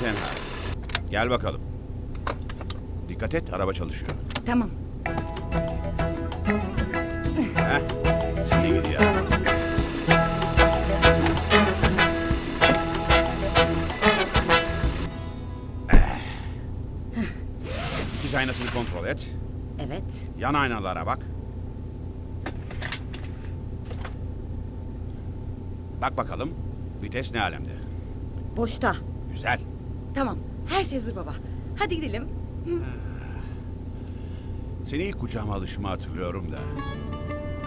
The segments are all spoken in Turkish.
tenha. Gel bakalım. Dikkat et, araba çalışıyor. Tamam. Heh, şimdi gidiyor. Eh. İkiz aynasını kontrol et. Evet. Yan aynalara bak. Bak bakalım. Vites ne alemde? Boşta. Güzel. Tamam. Her şey hazır baba. Hadi gidelim. Seni ilk kucağıma alışımı hatırlıyorum da.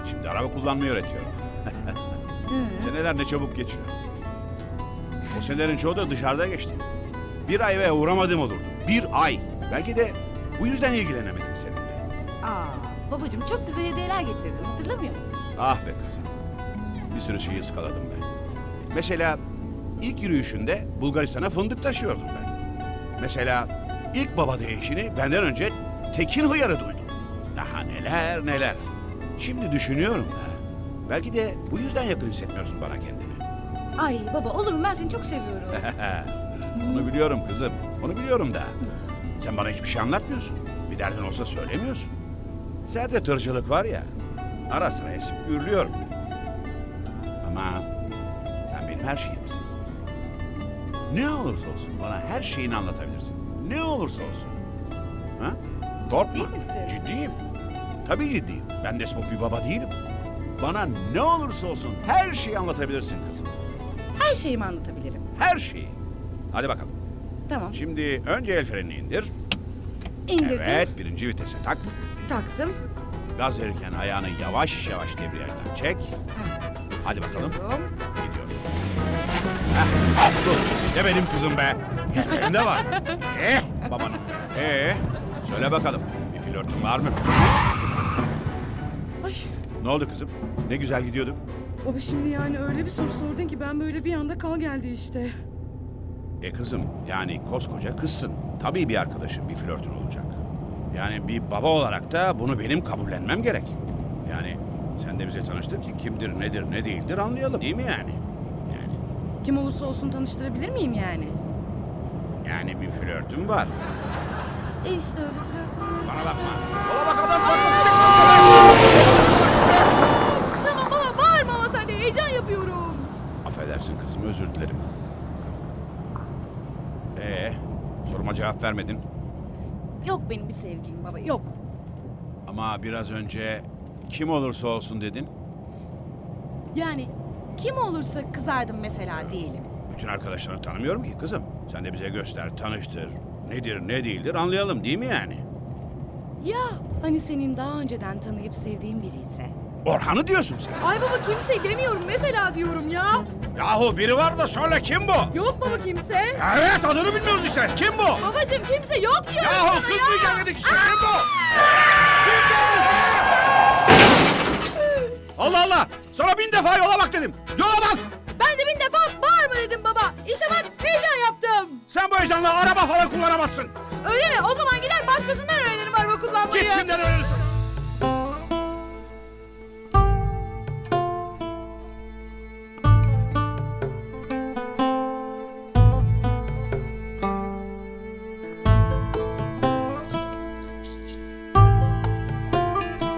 Şimdi araba kullanmayı öğretiyorum. Seneler ne çabuk geçiyor. O senelerin çoğu da dışarıda geçti. Bir ay ve uğramadım olurdu. Bir ay. Belki de bu yüzden ilgilenemedim seninle. Aa, babacığım çok güzel hediyeler getirdin. Hatırlamıyor musun? Ah be kızım. Bir sürü şeyi ıskaladım ben. Mesela ilk yürüyüşünde Bulgaristan'a fındık taşıyordum ben. Mesela ilk baba değişini benden önce Tekin Hıyar'ı duydum. Daha neler neler. Şimdi düşünüyorum da. Belki de bu yüzden yakın hissetmiyorsun bana kendini. Ay baba olur mu ben seni çok seviyorum. Onu biliyorum kızım. Onu biliyorum da. Sen bana hiçbir şey anlatmıyorsun. Bir derdin olsa söylemiyorsun. Serde tırcılık var ya. Ara sıra esip gürlüyorum. Ama sen benim her şeyimsin. Ne olursa olsun bana her şeyini anlatabilirsin. Ne olursa olsun. Ha? Korkma. Ciddi misin? Ciddiyim. Tabii ciddiyim. Ben despot bir baba değilim. Bana ne olursa olsun her şeyi anlatabilirsin kızım. Her şeyimi anlatabilirim. Her şeyi. Hadi bakalım. Tamam. Şimdi önce el frenini indir. İndirdim. Evet, birinci vitese tak. Taktım. Gaz verirken ayağını yavaş yavaş debriyajdan çek. Ha, Hadi bakalım. Tamam. Dur. De benim kızım be. Yerlerinde var. Eh, babanın. Ee, söyle bakalım. Bir flörtün var mı? Ay Ne oldu kızım? Ne güzel gidiyorduk. baba şimdi yani öyle bir soru sordun ki ben böyle bir anda kal geldi işte. E kızım, yani koskoca kızsın. Tabii bir arkadaşın, bir flörtün olacak. Yani bir baba olarak da bunu benim kabullenmem gerek. Yani sen de bize tanıştır ki kimdir, nedir, ne değildir anlayalım. Değil mi? Yani, Kim olursa olsun tanıştırabilir miyim yani? yani bir flörtün var. E işte öyle flörtüm var. Bana bakma. Bana bak adam Tamam baba bağırma ama sen de heyecan yapıyorum. Affedersin kızım, özür dilerim. Ee, soruma cevap vermedin. Yok benim bir sevgilim baba yok. Ama biraz önce kim olursa olsun dedin. Yani kim olursa kızardım mesela diyelim. Bütün arkadaşlarını tanımıyorum ki kızım. Sen de bize göster, tanıştır. Nedir, ne değildir anlayalım değil mi yani? Ya hani senin daha önceden tanıyıp sevdiğin biri ise? Orhan'ı diyorsun sen. Ay baba kimse demiyorum mesela diyorum ya. Yahu biri var da söyle kim bu? Yok baba kimse. Evet adını bilmiyoruz işte. Kim bu? Babacım kimse yok diyorum Yahu sana kızmayacak dedik işte. Kim bu? Kim bu? Allah Allah! Sana bin defa yola bak dedim. Yola bak! Ben de bin defa bağırma dedim baba. İşte bak heyecan yaptım. Sen bu heyecanla araba falan kullanamazsın. Öyle mi? O zaman gider başkasından öğrenirim araba kullanmayı. Git kimden öğrenirsin.